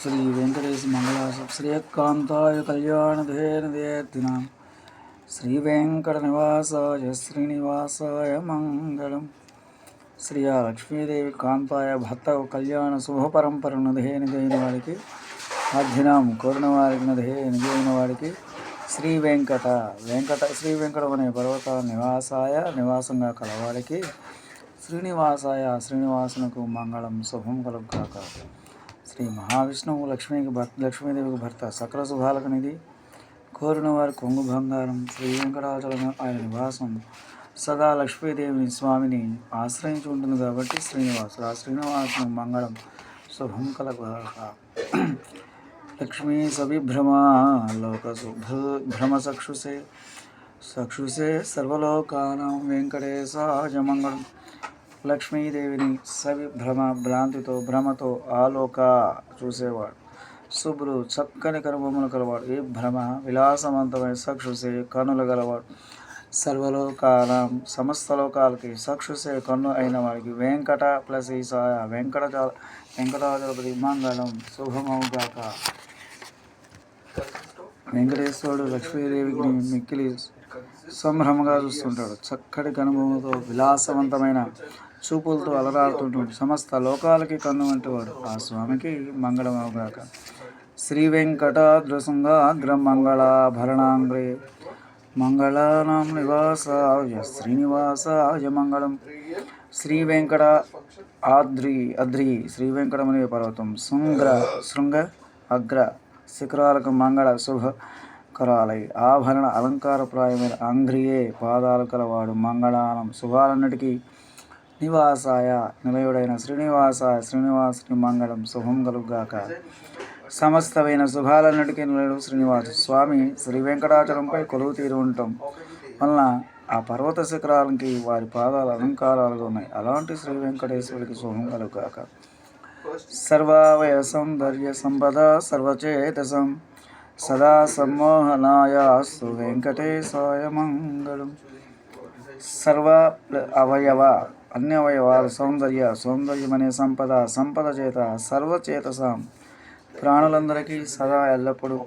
శ్రీ వెంకటేశ మంగళాస శ్రీయకాంతాయ కళ్యాణధేనుదేర్తినాం శ్రీ వెంకట నివాసాయ శ్రీనివాసాయ మంగళం శ్రీ లక్ష్మీదేవి కాంతాయ భర్త కళ్యాణ శుభ పరంపరను ధేనుదైన వాడికి ఆధ్యనాం కోరిన వారికి ధేనుదైన వాడికి శ్రీ వెంకట వెంకట శ్రీ వెంకటం అనే పర్వత నివాసాయ నివాసంగా కలవాడికి శ్రీనివాసాయ శ్రీనివాసునకు మంగళం శుభం కలుగుగాక శ్రీ మహావిష్ణువు లక్ష్మీకి భర్త లక్ష్మీదేవికి భర్త సకల శుభాలకు నిధి. కోరిన వారి కొంగు బంగారం శ్రీ వెంకటాచలం ఆయన నివాసం సదా లక్ష్మీదేవిని స్వామిని ఆశ్రయించి ఉంటుంది కాబట్టి శ్రీనివాసు ఆ శ్రీనివాసం మంగళం శుభం కలగాక. లక్ష్మీ సవిభ్రమా లోక భ్రమ సక్షుసే సక్షుసే సర్వలోకానం వెంకటేశాయ మంగళం. లక్ష్మీదేవిని సవి భ్రమ భ్రాంతితో భ్రమతో ఆలోక చూసేవాడు. శుభ్రు చక్కని కనుబొమ్మలు కలవాడు. ఈ భ్రమ విలాసవంతమైన సక్షుసే కనులు గలవాడు. సర్వలోకాల సమస్త లోకాలకి సక్షుసే కన్ను అయిన వాడికి వెంకట ప్లస్ ఈసాయ వెంకట వెంకటాచలపతి మంగళం శుభమవుగాక వెంకటేశ్వరుడు లక్ష్మీదేవికి మిక్కిలి సంభ్రమగా చూస్తుంటాడు. చక్కటి కనుభవంతో విలాసవంతమైన చూపులతో అలరాడుతుంటుంది సమస్త లోకాలకి కన్ను ఆ స్వామికి మంగళమవుగాక. శ్రీ వెంకటాద్రశృంగాగ్ర మంగళాభరణాంగ్రే. మంగళానాం నివాసాయ శ్రీనివాసాయ మంగళం. శ్రీ వెంకట ఆద్రి అద్రి శ్రీ వెంకటమనే పర్వతం. శృంగ్ర శృంగ అగ్ర శిఖరాలకు మంగళ శుభ కరాలై. ఆభరణ అలంకారప్రాయమైన అంగ్రియే పాదాలు కలవాడు. మంగళానం శుభాలన్నిటికీ నివాసాయ నిలయుడైన శ్రీనివాసాయ శ్రీనివాసుని మంగళం శుభం కలుగుగాక సమస్తమైన శుభాలన్నిటికీ నిలయుడు శ్రీనివాసు స్వామి శ్రీ వెంకటాచలంపై కొలువు తీరు ఉండటం వలన ఆ పర్వత శిఖరాలకి వారి పాదాలు అలంకారాలుగా ఉన్నాయి. అలాంటి శ్రీ వెంకటేశ్వరుడికి శుభం కలుగుగాక సర్వావయ సౌందర్య సంపద సర్వచేతసం సదా సమ్మోహనాయాస్తు వెంకటేశాయ మంగళం. సర్వ అవయవ అన్ని అవయవాలు సౌందర్య సౌందర్యం అనే సంపద సంపద చేత సర్వచేతసాం. ప్రాణులందరికీ సదా ఎల్లప్పుడూ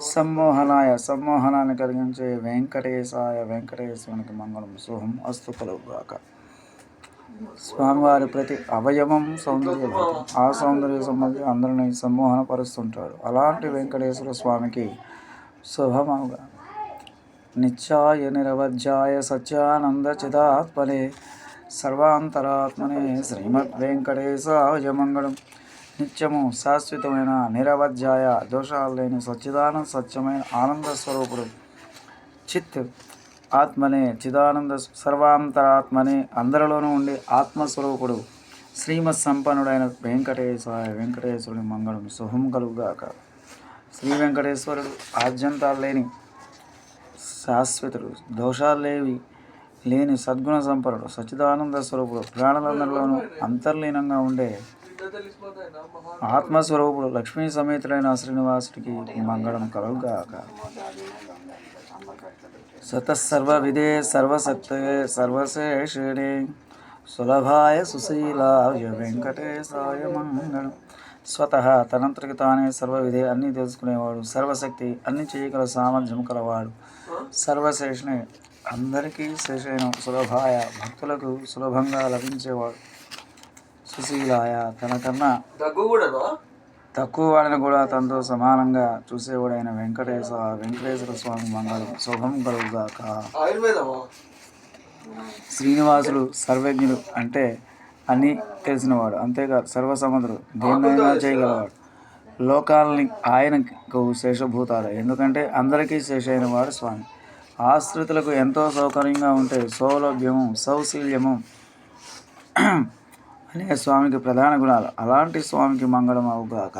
సమ్మోహనాయ సమ్మోహనాన్ని కలిగించే వెంకటేశాయ వెంకటేశ్వరునికి మంగళం శుభం అస్తు కలుగుగాక స్వామివారి ప్రతి అవయవం సౌందర్య ఆ సౌందర్య సంబంధించి అందరినీ సమ్మోహనపరుస్తుంటాడు. అలాంటి వెంకటేశ్వర స్వామికి శుభమవుగా నిత్యాయ నిరవధ్యాయ సత్యానంద చిదాత్మనే సర్వాంతరాత్మనే శ్రీమద్ వెంకటేశాయ మంగళం నిత్యము శాశ్వతమైన నిరవధ్యాయ దోషాలు లేని సచ్చిదానంద సత్యమైన ఆనంద స్వరూపుడు చిత్ ఆత్మనే చిదానంద సర్వాంతరాత్మనే అందరిలోనూ ఉండి ఆత్మస్వరూపుడు శ్రీమత్ సంపన్నుడైన వెంకటేశ్వర వెంకటేశ్వరుని మంగళం శుభం కలుగుగాక శ్రీ వెంకటేశ్వరుడు ఆద్యంతాలు లేని శాశ్వతుడు. దోషాలు లేవి లేని సద్గుణ సంపరుడు. సచిదానంద స్వరూపుడు. ప్రాణులందరిలోనూ అంతర్లీనంగా ఉండే ఆత్మస్వరూపుడు. లక్ష్మీ సమేతుడైన శ్రీనివాసుడికి మంగళం కలుగుగాక సతసర్వ విధే సర్వశక్తయే సర్వశేషిణే. సులభాయ సుశీలాయ వెంకటేశాయ మంగళం. స్వతహ తనంతరికి తానే సర్వవిధే అన్నీ తెలుసుకునేవాడు. సర్వశక్తి అన్ని చేయగల సామర్థ్యం కలవాడు. సర్వశేషుని అందరికీ శేషైన సులభాయ భక్తులకు సులభంగా లభించేవాడు. సుశీలాయ తనకన్నా తక్కువ వాడిని కూడా తనతో సమానంగా చూసేవాడైన వెంకటేశ వెంకటేశ్వర స్వామి మంగళం శుభం కలుగుగాక. శ్రీనివాసుడు సర్వజ్ఞుడు అంటే అని తెలిసినవాడు. అంతేకాదు సర్వసముద్రుడు దేన్నైనా చేయగలవాడు. లోకాలని ఆయనకు శేషభూతాలు. ఎందుకంటే అందరికీ శేషైన వాడు స్వామి. ఆశ్రితులకు ఎంతో సౌకర్యంగా ఉంటే సౌలభ్యము సౌశీల్యము అనే స్వామికి ప్రధాన గుణాలు. అలాంటి స్వామికి మంగళం అవుగాక